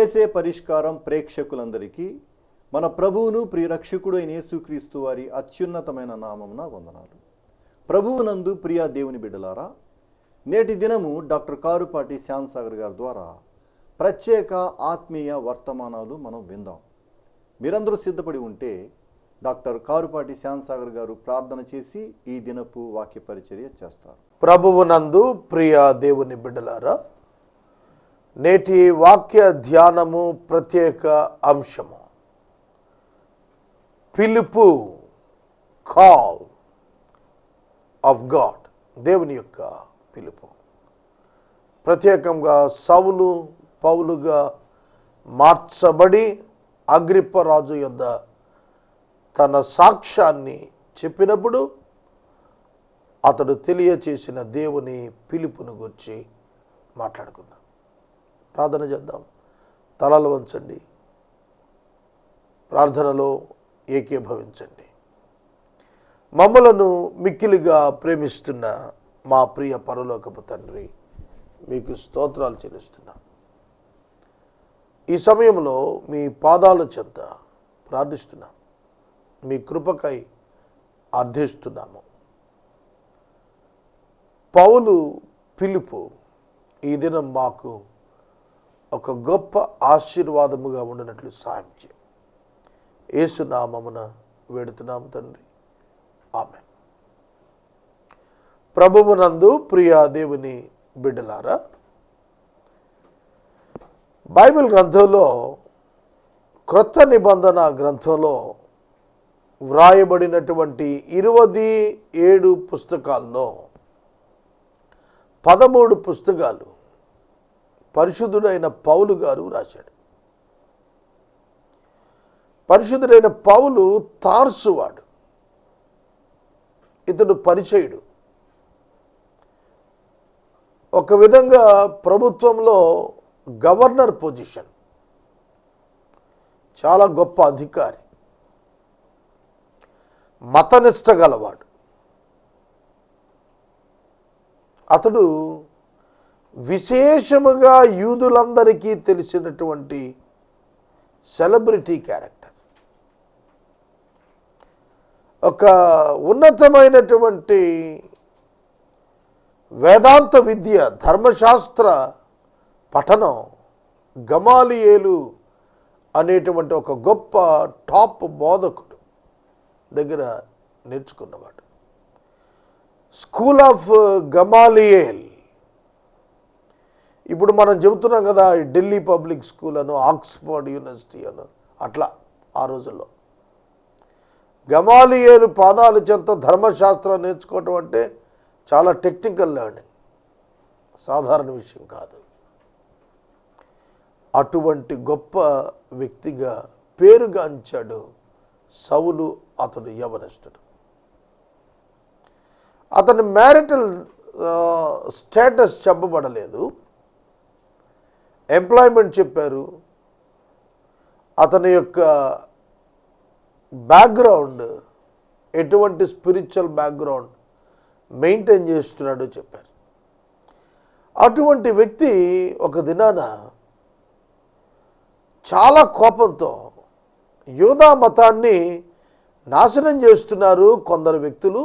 ఏసే పరిష్కారం ప్రేక్షకులందరికీ మన ప్రభువును ప్రియరక్షకుడు అయిన యేసుక్రీస్తు వారి అత్యున్నతమైన నామమున వందనాలు. ప్రభువునందు ప్రియా దేవుని బిడ్డలారా నేటి దినము డాక్టర్ కారుపాటి శ్యాన్సాగర్ గారి ద్వారా ప్రత్యేక ఆత్మీయ వర్తమానాలు మనం విందాం. మీరందరూ సిద్ధపడి ఉంటే డాక్టర్ కారుపాటి శ్యాన్సాగర్ గారు ప్రార్థన చేసి ఈ దినపు వాక్య పరిచర్య చేస్తారు. ప్రభువునందు ప్రియ దేవుని బిడ్డలారా నేటి వాక్య ధ్యానము ప్రత్యేక అంశము. పిలుపు కాల్ ఆఫ్ గాడ్ దేవుని యొక్క పిలుపు. ప్రత్యేకంగా సవులు పౌలుగా మార్చబడి అగ్రిప్పరాజు యొద్ద తన సాక్ష్యాన్ని చెప్పినప్పుడు అతడు తెలియచేసిన దేవుని పిలుపును గురించి మాట్లాడుకుందాం. ప్రార్థన చేద్దాం. తలలు వంచండి. ప్రార్థనలో ఏకీభవించండి. మమ్మలను మిక్కిలిగా ప్రేమిస్తున్న మా ప్రియ పరలోకపు తండ్రి మీకు స్తోత్రాలు చెల్లిస్తున్నాం. ఈ సమయంలో మీ పాదాల చెంత ప్రార్థిస్తున్నాం. మీ కృపకై అర్థిస్తున్నాము పౌలు పిలుపు ఈ దినం మాకు ఒక గొప్ప ఆశీర్వాదముగా ఉండినట్లు సాయం చేయి. ఏసునామమున వేడుతున్నాము తండ్రి. ఆమె ప్రభువునందు ప్రియ దేవుని బిడ్డలారా బైబిల్ గ్రంథంలో క్రొత్త నిబంధన గ్రంథంలో వ్రాయబడినటువంటి ఇరవది ఏడు పుస్తకాల్లో పదమూడు పుస్తకాలు పరిశుద్ధుడైన పౌలు గారు రాశాడు. పరిశుద్ధుడైన పౌలు తార్సువాడు. ఇతడు పరిచయుడు. ఒక విధంగా ప్రభుత్వంలో గవర్నర్ పొజిషన్. చాలా గొప్ప అధికారి. మతనిష్ట గలవాడు. అతడు విశేషముగా యూదులందరికీ తెలిసినటువంటి సెలబ్రిటీ క్యారెక్టర్. ఒక ఉన్నతమైనటువంటి వేదాంత విద్య ధర్మశాస్త్ర పఠనం గమాలియేలు అనేటువంటి ఒక గొప్ప టాప్ బోధకుడు దగ్గర నేర్చుకున్నవాడు. స్కూల్ ఆఫ్ గమాలియేల్ ఇప్పుడు మనం చెబుతున్నాం కదా ఢిల్లీ పబ్లిక్ స్కూల్ అను ఆక్స్ఫర్డ్ యూనివర్సిటీ అను అట్లా ఆ రోజుల్లో. గమాలియేలు పాదాలు చెంత ధర్మశాస్త్రం నేర్చుకోవటం అంటే చాలా టెక్నికల్ లెర్నింగ్. సాధారణ విషయం కాదు. అటువంటి గొప్ప వ్యక్తిగా పేరుగాంచాడు సవులు అతడు యవనస్తుడు. అతని మ్యారిటల్ స్టేటస్ చెప్పబడలేదు. ఎంప్లాయ్మెంట్ చెప్పారు. అతని యొక్క బ్యాక్గ్రౌండ్ ఎటువంటి స్పిరిచువల్ బ్యాక్గ్రౌండ్ మెయింటైన్ చేస్తున్నాడో చెప్పారు. అటువంటి వ్యక్తి ఒక దినాన చాలా కోపంతో యూదా మతాన్ని నాశనం చేస్తున్నారు కొందరు వ్యక్తులు.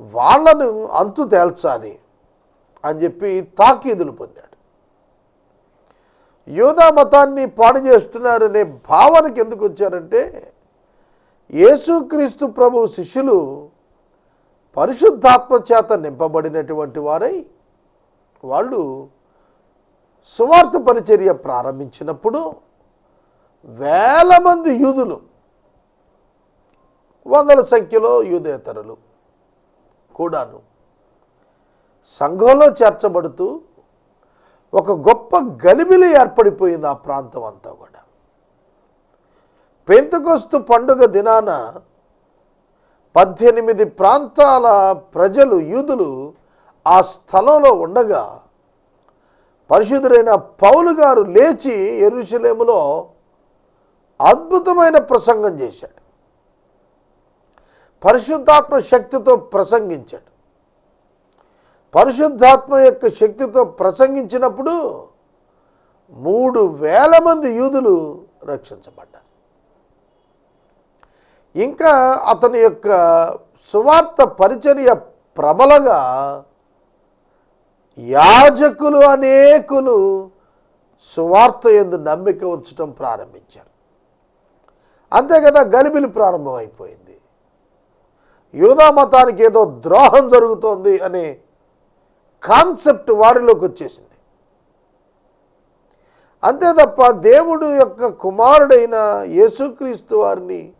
వాళ్ళను అంతు తేల్చాలి అని చెప్పి తాకీదులు పొందాడు. యూదా మతాన్ని పాడు చేస్తున్నారనే భావనకి ఎందుకు వచ్చారంటే యేసుక్రీస్తు ప్రభు శిష్యులు పరిశుద్ధాత్మ చేత నింపబడినటువంటి వారై వాళ్ళు సువార్త పరిచర్య ప్రారంభించినప్పుడు వేల మంది యూదులు వందల సంఖ్యలో యూదేతరులు కూడాను సంఘంలో చేర్చబడుతూ ఒక గొప్ప గలిబిలి ఏర్పడిపోయింది ఆ ప్రాంతం అంతా కూడా. పెంతకొస్తు పండుగ దినాన పద్దెనిమిది ప్రాంతాల ప్రజలు యూదులు ఆ స్థలంలో ఉండగా పరిశుద్ధుడైన పౌలు గారు లేచి ఎరుషలేములో అద్భుతమైన ప్రసంగం చేశాడు. పరిశుద్ధాత్మ శక్తితో ప్రసంగించాడు. పరిశుద్ధాత్మ యొక్క శక్తితో ప్రసంగించినప్పుడు మూడు వేల మంది యూదులు రక్షించబడ్డారు. ఇంకా అతని యొక్క సువార్త పరిచర్య ప్రబలగా యాజకులు అనేకులు సువార్త ఎందు నమ్మిక ఉంచడం ప్రారంభించారు. అంతే కదా గలిబిలి ప్రారంభమైపోయింది. యూదా మతానికి ఏదో ద్రోహం జరుగుతోంది అనే కాన్సెప్ట్ వారిలోకి వచ్చేసింది. అంతే తప్ప దేవుడు యొక్క కుమారుడైన యేసుక్రీస్తు వారిని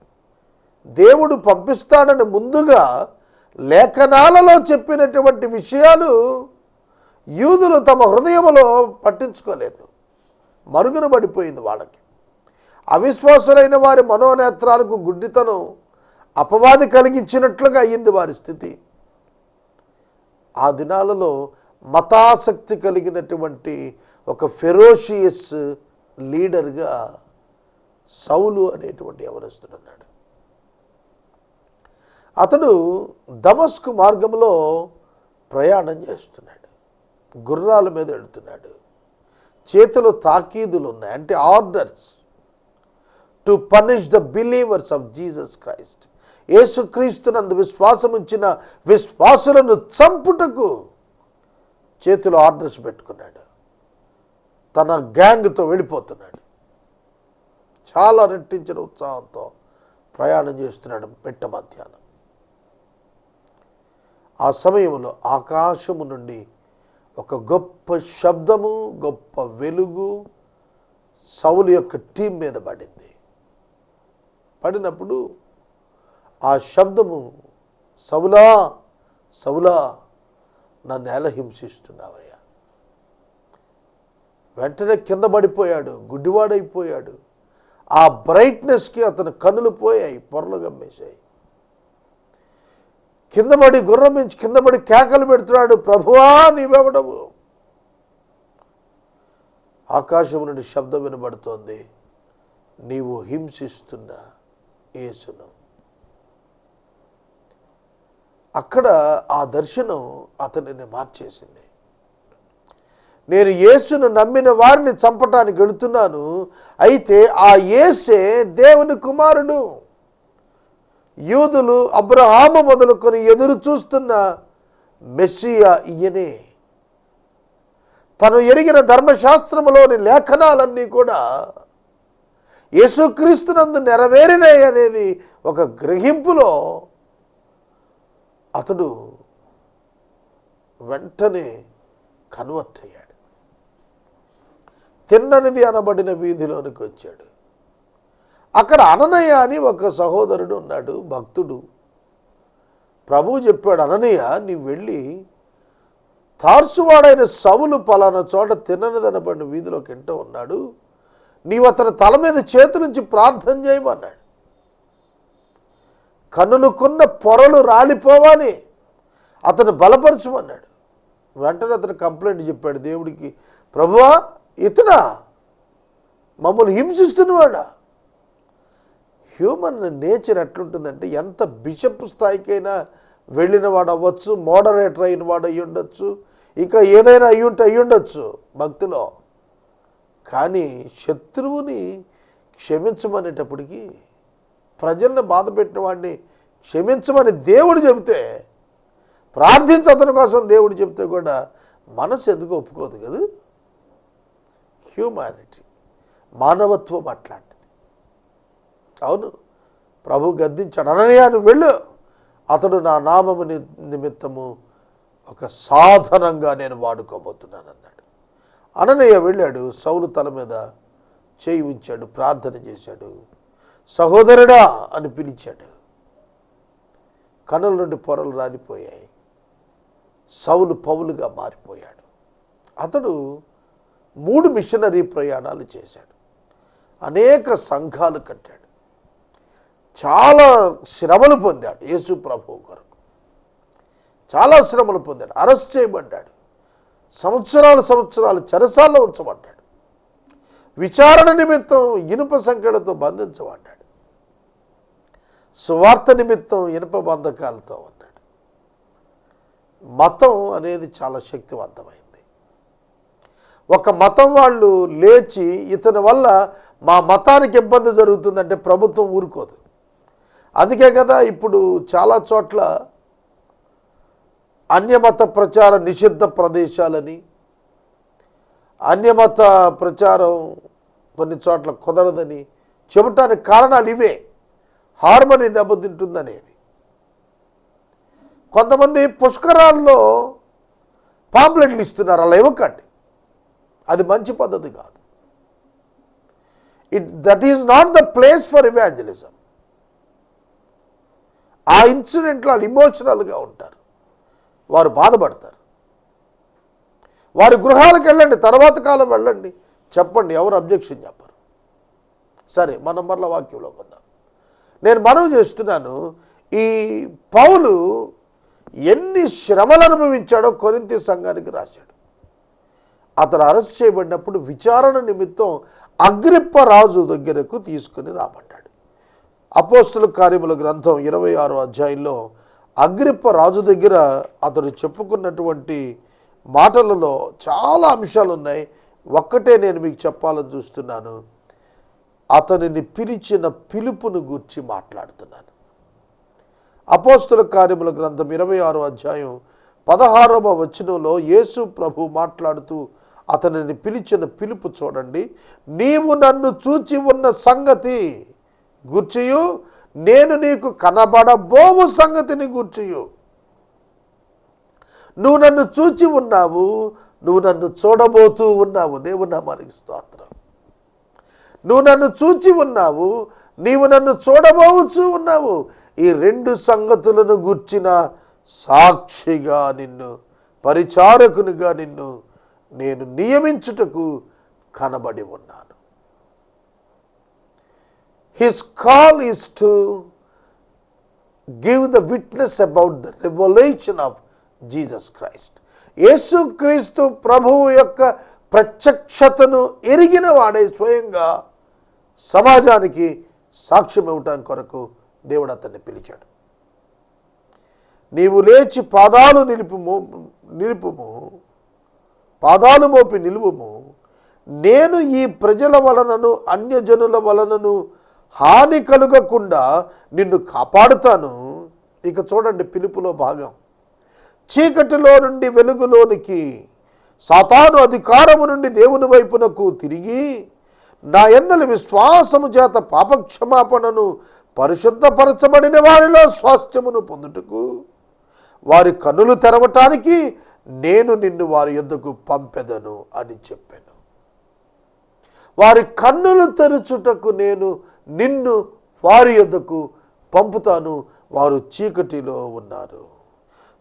దేవుడు పంపిస్తాడని ముందుగా లేఖనాలలో చెప్పినటువంటి విషయాలు యూదులు తమ హృదయములో పట్టించుకోలేదు. మరుగున పడిపోయింది వాళ్ళకి. అవిశ్వాసులైన వారి మనోనేత్రాలకు గుడ్డితను అపవాది కలిగించినట్లుగా అయ్యింది వారి స్థితి. ఆ దినాలలో మతాసక్తి కలిగినటువంటి ఒక ఫెరోషియస్ లీడర్గా సౌలు అనేటువంటి యవనస్తుడున్నాడు అతడు దమస్కు మార్గంలో ప్రయాణం చేస్తున్నాడు. గుర్రాల మీద వెళుతున్నాడు చేతిలో తాకీదులు ఉన్నాయి. అంటే orders. To punish the believers of Jesus Christ యేసుక్రీస్తునందు విశ్వాసం ఇచ్చిన విశ్వాసులను చంపుటకు చేతిలో ఆర్డర్స్ పెట్టుకున్నాడు. తన గ్యాంగ్తో వెళ్ళిపోతున్నాడు. చాలా రెట్టించిన ఉత్సాహంతో ప్రయాణం చేస్తున్నాడు మిట్ట మధ్యాహ్నం. ఆ సమయంలో ఆకాశము నుండి ఒక గొప్ప శబ్దము గొప్ప వెలుగు సౌలు యొక్క టీం మీద పడింది. పడినప్పుడు ఆ శబ్దము సవులా సవులా నా నేల హింసిస్తున్నావయ్యా? వెంటనే కింద పడిపోయాడు గుడ్డివాడైపోయాడు. ఆ బ్రైట్నెస్కి అతను కనులు పోయాయి పొరలు గమ్మేశాయి. కింద పడి గుర్రం మించి కింద పడి కేకలు పెడుతున్నాడు ప్రభువా నీవెవడవు? ఆకాశం నుండి శబ్దం వినబడుతోంది నీవు హింసిస్తున్నా. యేసును. అక్కడ ఆ దర్శనం అతనిని మార్చేసింది. నేను యేసును నమ్మిన వారిని చంపటానికి వెళుతున్నాను. అయితే ఆ యేసే దేవుని కుమారుడు. యూదులు అబ్రహాము మొదలుకొని ఎదురు చూస్తున్న మెస్సియా ఈయనే. తను ఎరిగిన ధర్మశాస్త్రములోని లేఖనాలన్నీ కూడా యేసుక్రీస్తునందు నెరవేరినాయి అనేది ఒక గ్రహింపులో అతడు వెంటనే కన్వర్ట్ అయ్యాడు. తిన్ననిది అనబడిన వీధిలోనికి వచ్చాడు. అక్కడ అననయ్య అని ఒక సహోదరుడు ఉన్నాడు భక్తుడు. ప్రభువు చెప్పాడు అననయ్య నీవు వెళ్ళి తార్సువాడైన సవులు పలానా చోట తిన్ననిదనబడిన వీధిలోకి ఎంటో ఉన్నాడు. నీవు అతని తల మీద చేతి నుంచి ప్రార్థన చేయమన్నాడు. కన్నులుకున్న పొరలు రాలిపోవాలి. అతను బలపరచమన్నాడు. వెంటనే అతను కంప్లైంట్ చెప్పాడు. దేవుడికి ప్రభువా ఇతనా? మమ్మల్ని హింసిస్తున్నవాడా? హ్యూమన్ నేచర్ ఎట్లుంటుందంటే ఎంత బిషప్ స్థాయికైనా వెళ్ళిన వాడు అవ్వచ్చు మోడరేటర్ అయిన వాడు అయ్యి ఉండొచ్చు ఇంకా ఏదైనా అయ్యి ఉంటే భక్తిలో. కానీ శత్రువుని క్షమించమనేటప్పటికీ ప్రజల్ని బాధ పెట్టిన వాడిని క్షమించమని దేవుడు చెబితే ప్రార్థించ అతని కోసం దేవుడు చెబితే కూడా మనసు ఎందుకు ఒప్పుకోదు కదా? హ్యూమానిటీ మానవత్వం అట్లాంటిది. అవును ప్రభు గద్దించాడు అననయాను వెళ్ళు. అతడు నా నామము నిమిత్తము ఒక సాధనంగా నేను వాడుకోబోతున్నాను అన్నాడు అననయ్య వెళ్ళాడు. సౌలు తల మీద చేయి ఉంచాడు ప్రార్థన చేశాడు. సహోదరుడా అని పిలిచాడు. కనుల నుండి పొరలు రాలిపోయాయి. సౌలు పౌలుగా మారిపోయాడు. అతడు మూడు మిషనరీ ప్రయాణాలు చేశాడు. అనేక సంఘాలు కట్టాడు. చాలా శ్రమలు పొందాడు యేసు ప్రభు కొరకు. చాలా శ్రమలు పొందాడు. అరెస్ట్ చేయబడ్డాడు. సంవత్సరాలు సంవత్సరాలు చెరసాల్లో ఉంచబడ్డాడు. విచారణ నిమిత్తం ఇనుప సంఖ్యలతో బంధించబడ్డాడు. సువార్త నిమిత్తం ఇనుప బంధకాలతో ఉన్నాడు. మతం అనేది చాలా శక్తివంతమైంది. ఒక మతం వాళ్ళు లేచి ఇతని వల్ల మా మతానికి ఇబ్బంది జరుగుతుందంటే ప్రభుత్వం ఊరుకోదు. అందుకే కదా ఇప్పుడు చాలా చోట్ల అన్యమత ప్రచార నిషిద్ధ ప్రదేశాలని అన్యమత ప్రచారం కొన్ని చోట్ల కుదరదని చెబుటానికి కారణాలు ఇవే. హార్మనీ దెబ్బతింటుందనేది. కొంతమంది పుష్కరాల్లో పాంప్లెట్లు ఇస్తున్నారు అలా ఇవ్వకండి. అది మంచి పద్ధతి కాదు. It that is not the place for evangelism. ఆ ఇన్సిడెంట్లో వాళ్ళు ఇమోషనల్గా ఉంటారు. వారు బాధపడతారు. వారి గృహాలకు వెళ్ళండి తర్వాత కాలం వెళ్ళండి. చెప్పండి ఎవరు అబ్జెక్షన్ చెప్పరు. సరే మనం మరల వాక్యంలో కొందాం. నేను మనవి చేస్తున్నాను ఈ పౌలు ఎన్ని శ్రమలు అనుభవించాడో కొరింతి సంఘానికి రాశాడు. అతను అరెస్ట్ చేయబడినప్పుడు విచారణ నిమిత్తం అగ్రిప్ప రాజు దగ్గరకు తీసుకుని రాబడ్డాడు. అపోస్తుల కార్యముల గ్రంథం ఇరవై ఆరో అధ్యాయంలో అగ్రిప్ప రాజు దగ్గర అతడు చెప్పుకున్నటువంటి మాటలలో చాలా అంశాలు ఉన్నాయి. ఒక్కటే నేను మీకు చెప్పాలని చూస్తున్నాను. అతనిని పిలిచిన పిలుపును గూర్చి మాట్లాడుతున్నాను. అపోస్తుల కార్యముల గ్రంథం ఇరవై ఆరో అధ్యాయం పదహారవ వచనంలో యేసు ప్రభు మాట్లాడుతూ అతనిని పిలిచిన పిలుపు చూడండి. నీవు నన్ను చూచి ఉన్న సంగతి గూర్చియు. నేను నీకు కనబడబోవు సంగతిని గూర్చియు. నువ్వు నన్ను చూచి ఉన్నావు నువ్వు నన్ను చూడబోతూ ఉన్నావు. దేవుని నామానికి స్తోత్రం. నువ్వు నన్ను చూచి ఉన్నావు నీవు నన్ను చూడబోవచ్చు ఉన్నావు. ఈ రెండు సంగతులను గూర్చిన సాక్షిగా నిన్ను పరిచారకునిగా నిన్ను నేను నియమించుటకు కనబడి ఉన్నాను. His call is to give the witness about the revolution of Jesus Christ యేసుక్రీస్తు ప్రభువు యొక్క ప్రత్యక్షతను ఎరిగిన వాడే స్వయంగా సమాజానికి సాక్ష్యం ఇవ్వటానికి కొరకు దేవుడు అతన్ని పిలిచాడు. నీవు లేచి పాదాలు నిలుపుము నిలుపుము పాదాలు మోపి నిలువుము. నేను ఈ ప్రజల వలనను అన్యజనుల వలనను హాని కలుగకుండా నిన్ను కాపాడుతాను. ఇక చూడండి పిలుపులో భాగం. చీకటిలో నుండి వెలుగులోనికి సాతాను అధికారము నుండి దేవుని వైపునకు తిరిగి నా ఎందలి విశ్వాసము చేత పాపక్షమాపణను పరిశుద్ధపరచబడిన వారిలో స్వాస్థ్యమును పొందుటకు వారి కన్నులు తెరవటానికి నేను నిన్ను వారి యొద్దకు పంపెదను అని చెప్పాను. వారి కన్నులు తెరుచుటకు నేను నిన్ను వారి యొద్దకు పంపుతాను. వారు చీకటిలో ఉన్నారు.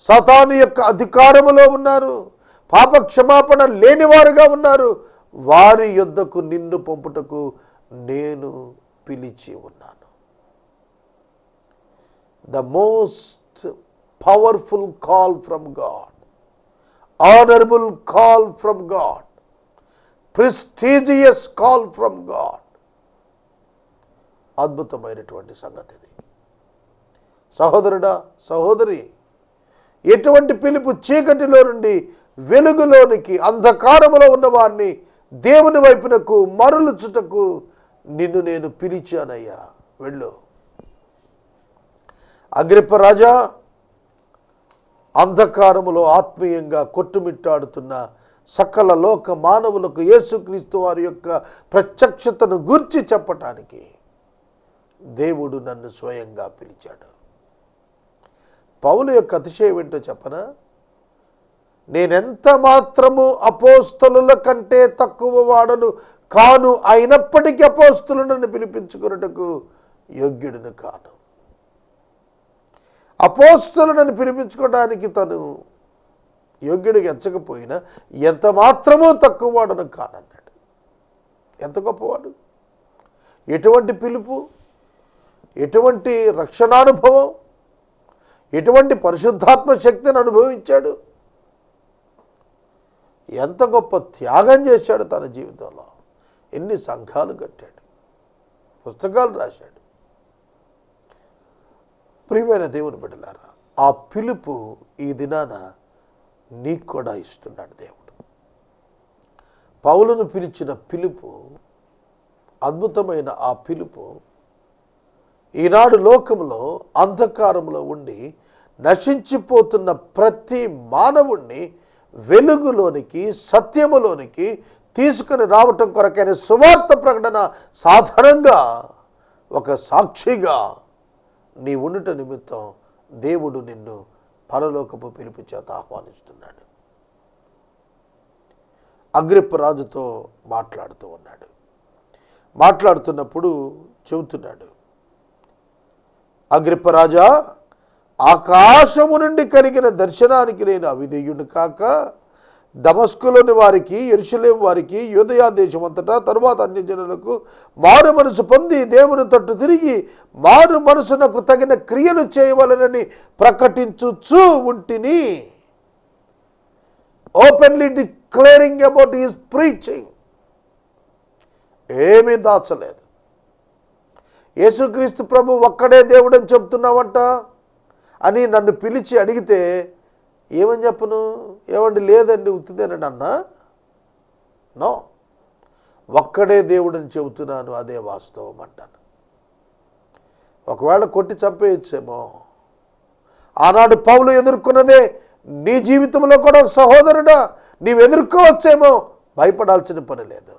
సతాను యొక్క అధికారములో ఉన్నారు. పాప క్షమాపణ లేనివారుగా ఉన్నారు. వారి యొద్దకు నిన్ను పంపుటకు నేను పిలిచి ఉన్నాను. The most powerful call from God honourable call from God prestigious call from God అద్భుతమైనటువంటి సంగతి ఇది సహోదరుడా సహోదరి ఎటువంటి పిలుపు చీకటిలో నుండి వెలుగులోనికి అంధకారములో ఉన్న వారిని దేవుని వైపునకు మరలుచుటకు నిన్ను నేను పిలిచానయ్యా. వెళ్ళు. అగ్రిప్ప రాజా అంధకారములో ఆత్మీయంగా కొట్టుమిట్టాడుతున్న సకల లోక మానవులకు యేసుక్రీస్తు వారి యొక్క ప్రత్యక్షతను గుర్చి చెప్పటానికి దేవుడు నన్ను స్వయంగా పిలిచాడు. పౌలు యొక్క అతిశయం ఏంటో చెప్పనా? నేనెంత మాత్రము అపోస్తలుల కంటే తక్కువ వాడను కాను అయినప్పటికీ అపోస్తులను పిలిపించుకున్నటకు యోగ్యుడిని కాను. అపోస్తులను పిలిపించుకోవడానికి తను యోగ్యుడికి ఎంచకపోయినా ఎంత మాత్రమూ తక్కువ వాడను కానన్నాడు. ఎంత గొప్పవాడు? ఎటువంటి పిలుపు? ఎటువంటి రక్షణానుభవం ఎటువంటి పరిశుద్ధాత్మ శక్తిని అనుభవించాడు? ఎంత గొప్ప త్యాగం చేశాడు తన జీవితంలో. ఎన్ని సంఘాలు కట్టాడు. పుస్తకాలు రాశాడు. ప్రియమైన దేవుని బిడ్డలారా ఆ పిలుపు ఈ దినాన నీకు కూడా ఇస్తున్నాడు దేవుడు. పౌలను పిలిచిన పిలుపు అద్భుతమైన ఆ పిలుపు ఈనాడు లోకంలో అంధకారంలో ఉండి నశించిపోతున్న ప్రతి మానవుణ్ణి వెలుగులోనికి సత్యములోనికి తీసుకుని రావటం కొరకైన సువార్త ప్రకటన సాధారణంగా ఒక సాక్షిగా నీ ఉండుట నిమిత్తం దేవుడు నిన్ను పరలోకపు పిలుపు చేత ఆహ్వానిస్తున్నాడు. అగ్రిప్ప రాజుతో మాట్లాడుతూ ఉన్నాడు. మాట్లాడుతున్నప్పుడు చెబుతున్నాడు అగ్రిప్పరాజా ఆకాశము నుండి కలిగిన దర్శనానికి నేను అవిధేయుడు కాక దమస్కులోని వారికి ఎరుషులేం వారికి యోదయా దేశం అంతటా తరువాత అన్ని జనులకు మారు మనసు పొంది దేవుని తట్టు తిరిగి మారు మనసునకు తగిన క్రియలు చేయవలనని ప్రకటించుచు ఉంటిని. Openly declaring about his preaching ఏమీ దాచలేదు. యేసుక్రీస్తు ప్రభు ఒక్కడే దేవుడని చెప్తున్నావంట అని నన్ను పిలిచి అడిగితే ఏమని చెప్పను? ఏమండి లేదండి ఉత్తిదేనండి అన్నా నో ఒక్కడే దేవుడని చెబుతున్నాను అదే వాస్తవం అంటాను. ఒకవేళ కొట్టి చంపేయచ్చేమో. ఆనాడు పౌలు ఎదుర్కొన్నదే నీ జీవితంలో కూడా సహోదరుడా నీవు ఎదుర్కోవచ్చేమో భయపడాల్సిన పని లేదు.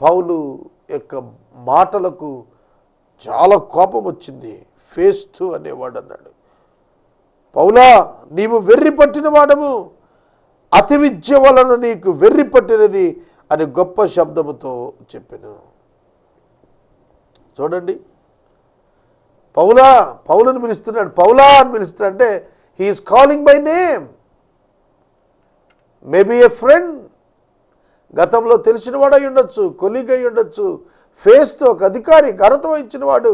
పౌలు యొక్క మాటలకు చాలా కోపం వచ్చింది. ఫేస్తు అనేవాడు అన్నాడు. పౌలా నీవు వెర్రి పట్టిన వాడము అతి విద్య వలన నీకు వెర్రి పట్టినది అని గొప్ప శబ్దముతో చెప్పాను. చూడండి. పౌలా పౌలను పిలుస్తున్నాడు. పౌలా అని పిలుస్తున్నాడు అంటే he's calling by name maybe a friend గతంలో తెలిసినవాడు అయి ఉండొచ్చు కొలీగ్ అయి ఉండొచ్చు. ఫేస్తో ఒక అధికారి ఘనత వహించినవాడు.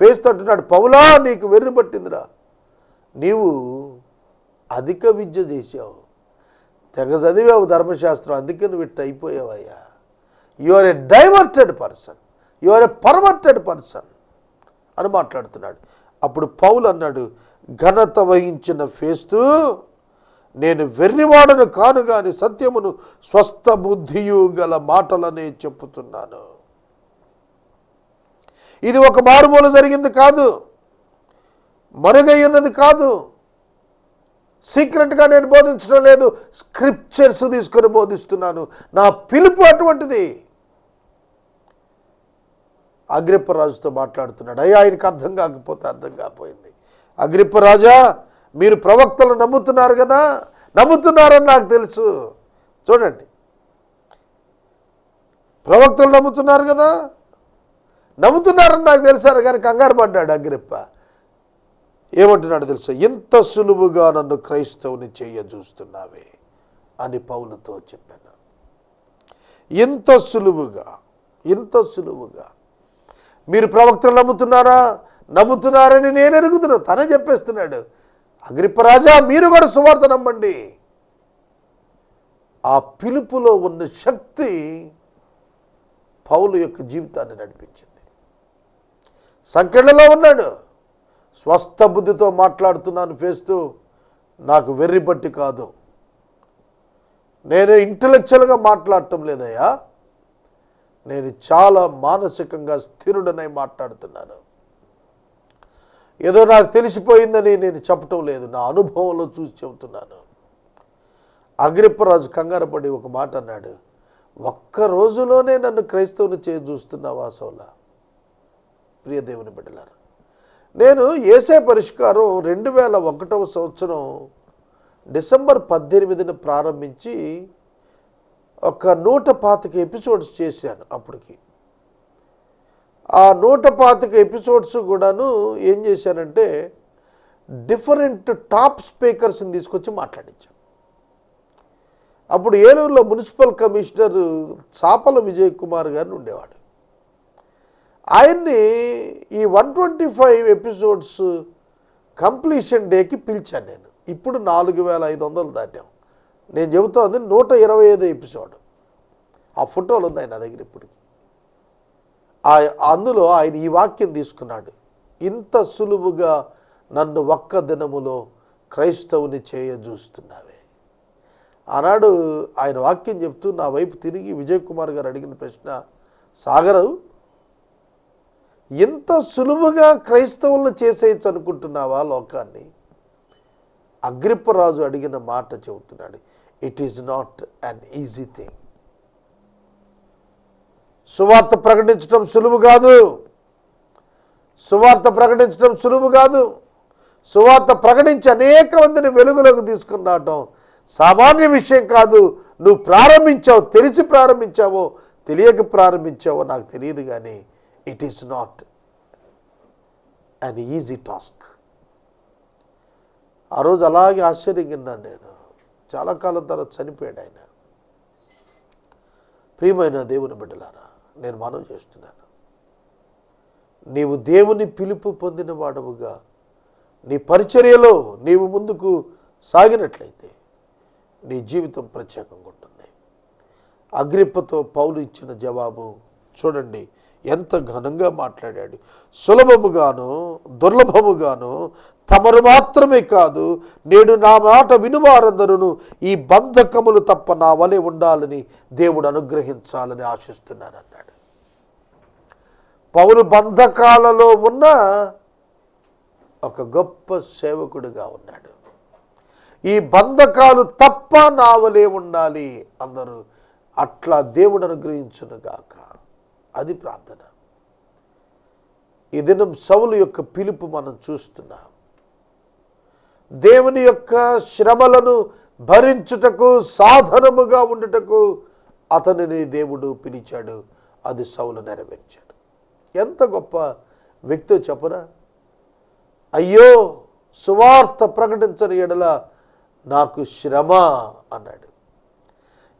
ఫేస్తో అంటున్నాడు పౌలా నీకు వెర్రి పట్టిందిరా. నీవు అధిక విద్య చేసావు తెగ చదివావు ధర్మశాస్త్రం అందుకే నువ్వు ఇట్ట అయిపోయావయ్యా. You are a diverted person you are a perverted person అని మాట్లాడుతున్నాడు. అప్పుడు పౌలు అన్నాడు ఘనత వహించిన ఫేస్తూ నేను వెర్రివాడను కాను గాని సత్యమును స్వస్థ బుద్ధియు గల మాటలనే చెప్పుతున్నాను. ఇది ఒక మారుమూల జరిగింది కాదు. మరుగై ఉన్నది కాదు. సీక్రెట్గా నేను బోధించడం లేదు. స్క్రిప్చర్స్ తీసుకొని బోధిస్తున్నాను. నా పిలుపు అటువంటిది. అగ్రిప్పరాజుతో మాట్లాడుతున్నాడు. అయ్యా ఆయనకు అర్థం కాకపోతే అర్థం కాకపోయింది. అగ్రిప్పరాజా మీరు ప్రవక్తలు నమ్ముతున్నారు కదా నమ్ముతున్నారని నాకు తెలుసు. చూడండి. ప్రవక్తలు నమ్ముతున్నారు కదా నమ్ముతున్నారని నాకు తెలిసారు కానీ కంగారు పడ్డాడు అగ్రిప్ప. ఏమంటున్నాడు తెలుసా? ఇంత సులువుగా నన్ను క్రైస్తవుని చేయ చూస్తున్నావే అని పౌలతో చెప్పాను. ఇంత సులువుగా ఇంత సులువుగా. మీరు ప్రవక్తలు నమ్ముతున్నారా? నమ్ముతున్నారని నేను ఎరుగుతున్నాను తనే చెప్పేస్తున్నాడు. అగ్రిప్పరాజా మీరు కూడా సువార్త నమ్మండి. ఆ పిలుపులో ఉన్న శక్తి పౌలు యొక్క జీవితాన్ని నడిపించింది. సంకెళ్ళలో ఉన్నాడు. స్వస్థ బుద్ధితో మాట్లాడుతున్నాను ఫేస్తూ నాకు వెర్రిపట్టి కాదు. నేను ఇంటలెక్చువల్గా మాట్లాడటం లేదయ్యా. నేను చాలా మానసికంగా స్థిరుడనై మాట్లాడుతున్నాను. ఏదో నాకు తెలిసిపోయిందని నేను చెప్పటం లేదు. నా అనుభవంలో చూసి చెబుతున్నాను. అగ్రిప్పరాజు కంగారపడి ఒక మాట అన్నాడు. ఒక్క రోజులోనే నన్ను క్రైస్తవుని చే చూస్తున్నావా సోలా? ప్రియదేవుని బిడ్డలారు నేను ఏసే పరిష్కారం రెండు వేల ఒకటవ సంవత్సరం డిసెంబర్ పద్దెనిమిదిన ప్రారంభించి ఒక నూట పాతిక ఎపిసోడ్స్ చేశాను అప్పటికి. ఆ నూట పాతిక ఎపిసోడ్స్ కూడాను ఏం చేశానంటే డిఫరెంట్ టాప్ స్పీకర్స్ని తీసుకొచ్చి మాట్లాడించాను అప్పుడు ఏలూరులో మున్సిపల్ కమిషనర్ చాపల విజయ్ కుమార్ గారిని ఉండేవాడు. ఆయన్ని ఈ one twenty five episodes completion డేకి పిలిచాను నేను. ఇప్పుడు నాలుగు వేల ఐదు వందలు దాటాం. నేను చెబుతోంది నూట ఇరవై ఐదు ఎపిసోడ్ ఆ ఫోటోలు ఉన్నాయి నా దగ్గర ఇప్పటికి. అందులో ఆయన ఈ వాక్యం తీసుకున్నాడు. ఇంత సులువుగా నన్ను ఒక్క దినములో క్రైస్తవుని చేయ చూస్తున్నావే. ఆనాడు ఆయన వాక్యం చెప్తూ నా వైపు తిరిగి విజయ్ కుమార్ గారు అడిగిన ప్రశ్న సాగరు ఇంత సులువుగా క్రైస్తవులను చేసేయచ్చు అనుకుంటున్నావా లోకాన్ని? అగ్రిప్పరాజు అడిగిన మాట చెబుతున్నాడు it is not an easy thing సువార్త ప్రకటించడం సులువు కాదు. సువార్త ప్రకటించడం సులువు కాదు. సువార్త ప్రకటించి అనేక మందిని వెలుగులోకి తీసుకుని రావటం సామాన్య విషయం కాదు. నువ్వు ప్రారంభించావు తెలిసి ప్రారంభించావో తెలియక ప్రారంభించావో నాకు తెలియదు కానీ it is not an easy task ఆ రోజు అలాగే ఆశ్చర్యంగా నేను. చాలా కాలం తర్వాత చనిపోయాడు ఆయన. ప్రియమైన దేవుని బిడ్డలారా నేను మనవి చేస్తున్నాను. నీవు దేవుని పిలుపు పొందిన వాడవుగా నీ పరిచర్యలో నీవు ముందుకు సాగినట్లయితే నీ జీవితం ప్రత్యేకంగా ఉంటుంది. అగ్రిప్పతో పౌలు ఇచ్చిన జవాబు చూడండి ఎంత ఘనంగా మాట్లాడాడు. సులభముగాను దుర్లభముగాను తమరు మాత్రమే కాదు నేడు నా మాట వినువారందరూ ఈ బంధకములు తప్ప నా వలె ఉండాలని దేవుడు అనుగ్రహించాలని ఆశిస్తున్నాను అన్నాడు. పౌరు బంధకాలలో ఉన్న ఒక గొప్ప సేవకుడుగా ఉన్నాడు. ఈ బంధకాలు తప్ప నా వలె ఉండాలి అందరూ అట్లా దేవుడు అనుగ్రహించునుగాక అది ప్రార్థన. ఈ దినం సౌలు యొక్క పిలుపు మనం చూస్తున్నాం. దేవుని యొక్క శ్రమలను భరించుటకు సాధనముగా ఉండుటకు అతనిని దేవుడు పిలిచాడు. అది సౌలు నెరవేర్చాడు. ఎంత గొప్ప వ్యక్తి చెప్పనా? అయ్యో సువార్త ప్రకటించని ఎడల నాకు శ్రమ అన్నాడు.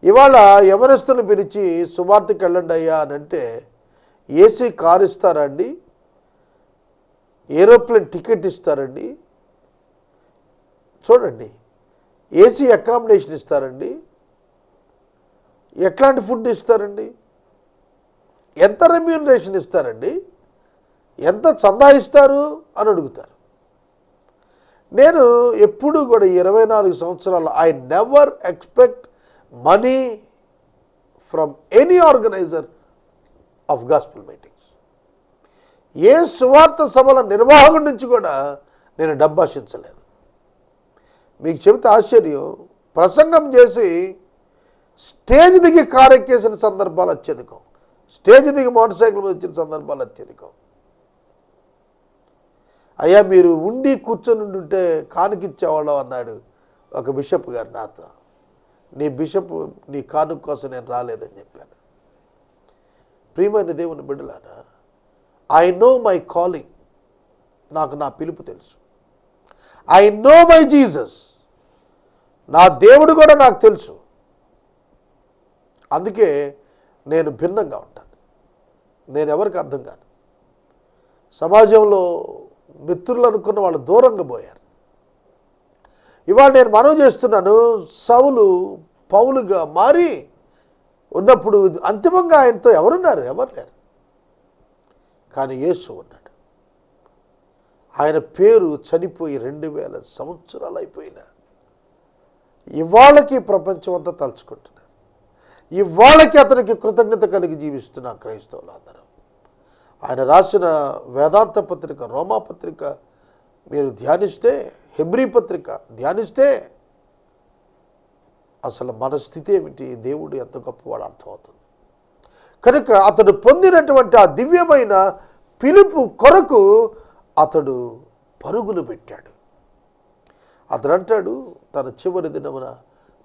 ఇవాళ ఎవరెస్టును పిలిచి సువార్తకి వెళ్ళండి అయ్యా అని అంటే ఏసీ కార్ ఇస్తారండి ఏరోప్లేన్ టికెట్ ఇస్తారండి చూడండి ఏసీ అకామిడేషన్ ఇస్తారండి ఎట్లాంటి ఫుడ్ ఇస్తారండి ఎంత రెమ్యూనరేషన్ ఇస్తారండి ఎంత చందా ఇస్తారు అని అడుగుతారు. నేను ఎప్పుడు కూడా ఇరవై నాలుగు సంవత్సరాలు I never expect money from any organiser of gospel meetings ఏ సువార్త సభల నిర్వాహకుడి నుంచి కూడా నేను డబ్బు ఆశించలేదు. మీకు చెబితే ఆశ్చర్యం ప్రసంగం చేసి స్టేజ్ దిగి కారెక్కేసిన సందర్భాలు అత్యధికం. స్టేజ్ దిగి మోటార్ సైకిల్ మీద వచ్చిన సందర్భాలు అత్యధికం. అయ్యా మీరు ఉండి కూర్చొని ఉంటే కానుకిచ్చేవాళ్ళం అన్నాడు ఒక బిషప్ గారు నాతో. నీ బిషప్ నీ కానుక కోసం నేను రాలేదని చెప్పాను. ప్రియమైన దేవుని బిడ్డలారా ఐ నో మై కాలింగ్ నాకు నా పిలుపు తెలుసు. ఐ నో మై జీసస్ నా దేవుడు కూడా నాకు తెలుసు. అందుకే నేను భిన్నంగా ఉంటాను. నేను ఎవరికి అర్థం కాను? సమాజంలో మిత్రులు అనుకున్న వాళ్ళు దూరంగా పోయారు. ఇవాళ నేను మనం చేస్తున్నాను. సౌలు పౌలుగా మారి ఉన్నప్పుడు అంతిమంగా ఆయనతో ఎవరున్నారు? ఎవరు లేరు. కానీ యేసు ఉన్నాడు. ఆయన పేరు చనిపోయి రెండు వేల సంవత్సరాలు అయిపోయినా ఇవాళకి ప్రపంచం అంతా తలుచుకుంటున్నారు. ఇవాళకి అతనికి కృతజ్ఞత కలిగి జీవిస్తున్న క్రైస్తవులు అందరూ ఆయన రాసిన వేదాంత పత్రిక రోమా పత్రిక మీరు ధ్యానిస్తే హెబ్రీ పత్రిక ధ్యానిస్తే అసలు మన స్థితి ఏమిటి? దేవుడు ఎంత గొప్పవాడు అర్థమవుతుంది. కనుక అతడు పొందినటువంటి ఆ దివ్యమైన పిలుపు కొరకు అతడు పరుగులు పెట్టాడు. అతడు అంటాడు తన చివరి దినమున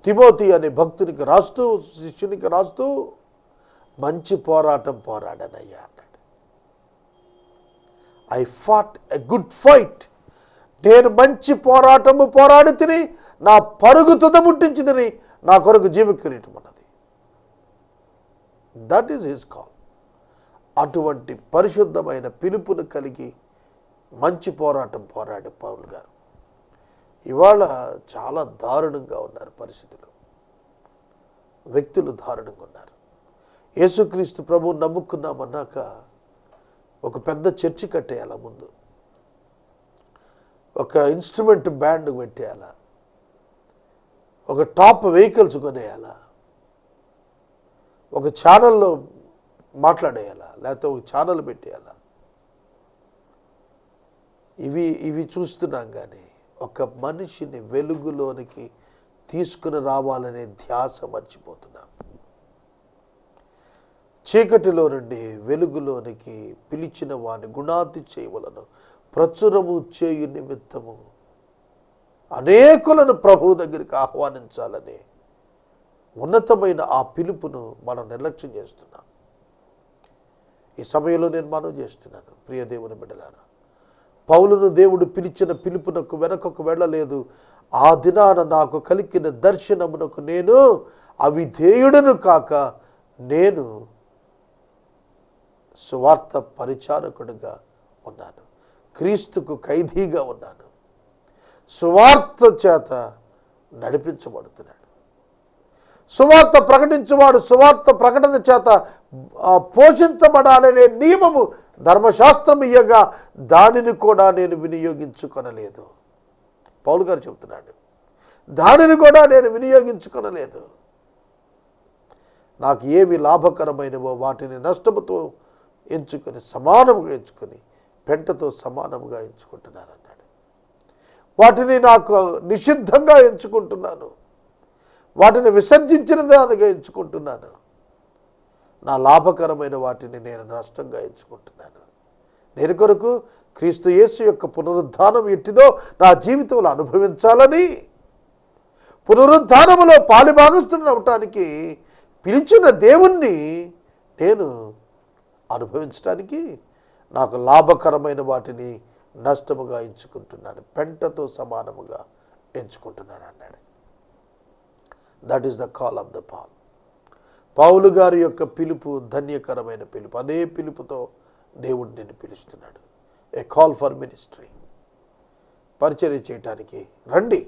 తిమోతి అనే భక్తునికి రాస్తూ శిష్యునికి రాస్తూ మంచి పోరాటం పోరాడనయ్యా అన్నాడు. I fought a good fight నేను మంచి పోరాటము పోరాడి తిని నా పరుగు తుదముట్టించి తిని నా కొరకు జీవ కిరీటం అన్నది దట్ ఈజ్ హిస్ కాల్ అటువంటి పరిశుద్ధమైన పిలుపును కలిగి మంచి పోరాటం పోరాడే పౌరులు గారు. ఇవాళ చాలా దారుణంగా ఉన్నారు పరిస్థితులు. వ్యక్తులు దారుణంగా ఉన్నారు. యేసుక్రీస్తు ప్రభు నమ్ముకున్నామన్నాక ఒక పెద్ద చర్చి కట్టేయాల ముందు? ఒక ఇన్స్ట్రుమెంట్ బ్యాండ్ పెట్టేయాల? ఒక టాప్ వెహికల్స్ కొనేయాలా? ఒక ఛానల్లో మాట్లాడేయాలా? లేకపోతే ఒక ఛానల్ పెట్టేయాలా? ఇవి ఇవి చూస్తున్నాం కానీ ఒక మనిషిని వెలుగులోనికి తీసుకుని రావాలనే ధ్యాస మర్చిపోతున్నాం. చీకటిలో నుండి వెలుగులోనికి పిలిచిన వాని గుణాతి చేయవలను. ప్రచురము చేయు నిమిత్తము అనేకులను ప్రభు దగ్గరికి ఆహ్వానించాలని ఉన్నతమైన ఆ పిలుపును మనం నిర్లక్ష్యం చేస్తున్నాం. ఈ సమయంలో నేను మనం చేస్తున్నాను ప్రియ దేవుని బిడ్డలారా. పౌలును దేవుడు పిలిచిన పిలుపునకు వెనకకు వెళ్ళలేదు. ఆ దినాన నాకు కలిగిన దర్శనమునకు నేను అవిధేయుడను కాక నేను సువార్త పరిచారకుడిగా ఉన్నాను. క్రీస్తుకు ఖైదీగా ఉన్నాను. సువార్త చేత నడిపించబడుతున్నాడు. సువార్త ప్రకటించువాడు సువార్త ప్రకటన చేత పోషించబడాలనే నియమము ధర్మశాస్త్రం ఇయ్యగా దానిని కూడా నేను వినియోగించుకొనలేదు. పౌలు గారు చెబుతున్నాడు దానిని కూడా నేను వినియోగించుకొనలేదు. నాకు ఏవి లాభకరమైనవో వాటిని నష్టముతో ఎంచుకొని సమానముగా ఎంచుకొని పెంటతో సమానముగా ఎంచుకుంటున్నాను అన్నాడు వాటిని నాకు నిషిద్ధంగా ఎంచుకుంటున్నాను. వాటిని విసర్జించిన దానిగా ఎంచుకుంటున్నాను. నా లాభకరమైన వాటిని నేను నష్టంగా ఎంచుకుంటున్నాను. దేని కొరకు క్రీస్తు యేసు యొక్క పునరుద్ధానం ఎట్టిదో నా జీవితంలో అనుభవించాలని పునరుద్ధానములో పాలిభాగస్తున్నవటానికి పిలిచిన దేవుణ్ణి నేను అనుభవించడానికి నాకు లాభకరమైన వాటిని నష్టముగా ఎంచుకుంటున్నాను పెంటతో సమానముగా ఎంచుకుంటున్నాను అన్నాడు. That is the call of the Paul పౌలు గారి యొక్క పిలుపు ధన్యకరమైన పిలుపు. అదే పిలుపుతో దేవుడు నిన్ను పిలుస్తున్నాడు. ఏ కాల్ ఫర్ మినిస్ట్రీ పరిచర్య చేయటానికి రండి.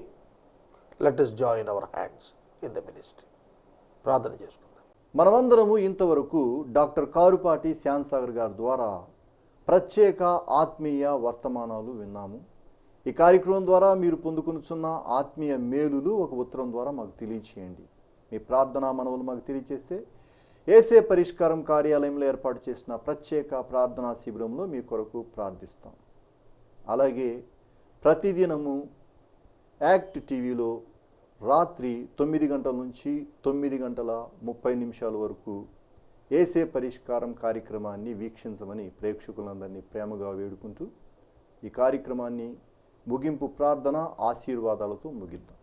Let us join our hands in the ministry ప్రార్థన చేసుకుందాం. మనమందరము ఇంతవరకు డాక్టర్ కారుపాటి శ్యాన్సాగర్ గారి ద్వారా ప్రత్యేక ఆత్మీయ వర్తమానాలు విన్నాము. ఈ కార్యక్రమం ద్వారా మీరు పొందుకునుచున్న ఆత్మీయ మేలులు ఒక ఉత్తరం ద్వారా మాకు తెలియచేయండి. మీ ప్రార్థనా మనవులు మాకు తెలియచేస్తే ఏసే పరిష్కారం కార్యాలయంలో ఏర్పాటు చేసిన ప్రత్యేక ప్రార్థనా శిబిరంలో మీ కొరకు ప్రార్థిస్తాం. అలాగే ప్రతిదినము యాక్ట్ టీవీలో రాత్రి తొమ్మిది గంటల నుంచి తొమ్మిది గంటల ముప్పై నిమిషాల వరకు ఏసే పరిష్కారం కార్యక్రమాన్ని వీక్షించమని ప్రేక్షకులందరినీ ప్రేమగా వేడుకుంటూ ఈ కార్యక్రమాన్ని ముగింపు ప్రార్థన ఆశీర్వాదాలతో ముగిద్దాం.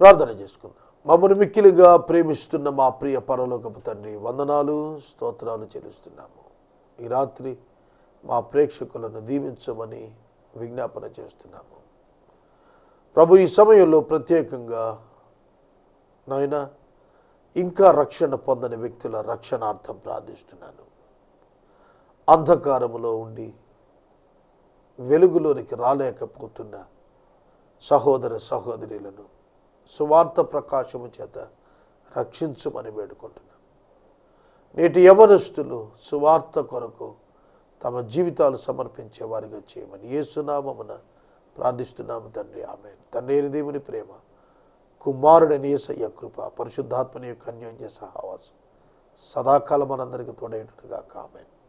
ప్రార్థన చేసుకుందాం. మమ్మల్ని మిక్కిలిగా ప్రేమిస్తున్న మా ప్రియ పరలోకపు తండ్రి వందనాలు స్తోత్రాలు చెల్లిస్తున్నాము. ఈ రాత్రి మా ప్రేక్షకులను దీవించమని విజ్ఞాపన చేస్తున్నాము. ప్రభు ఈ సమయంలో ప్రత్యేకంగా నాయన ఇంకా రక్షణ పొందని వ్యక్తుల రక్షణార్థం ప్రార్థిస్తున్నాను. అంధకారములో ఉండి వెలుగులోనికి రాలేకపోతున్న సహోదర సహోదరులను సువార్త ప్రకాశము చేత రక్షించమని వేడుకుంటున్నాను. నేటి యవనస్తులు సువార్త కొరకు తమ జీవితాలు సమర్పించే వారిగా చేయమని సునామమున ప్రార్థిస్తున్నాము తండ్రి. ఆమె తండ్రి దేవుని ప్రేమ. కుమారుడని ఏసయ్య కృప పరిశుద్ధాత్మని యొక్క అన్యోన్య సహవాసం. సదాకాలం మనందరికీ తోడైనట్టుగా కామెంట్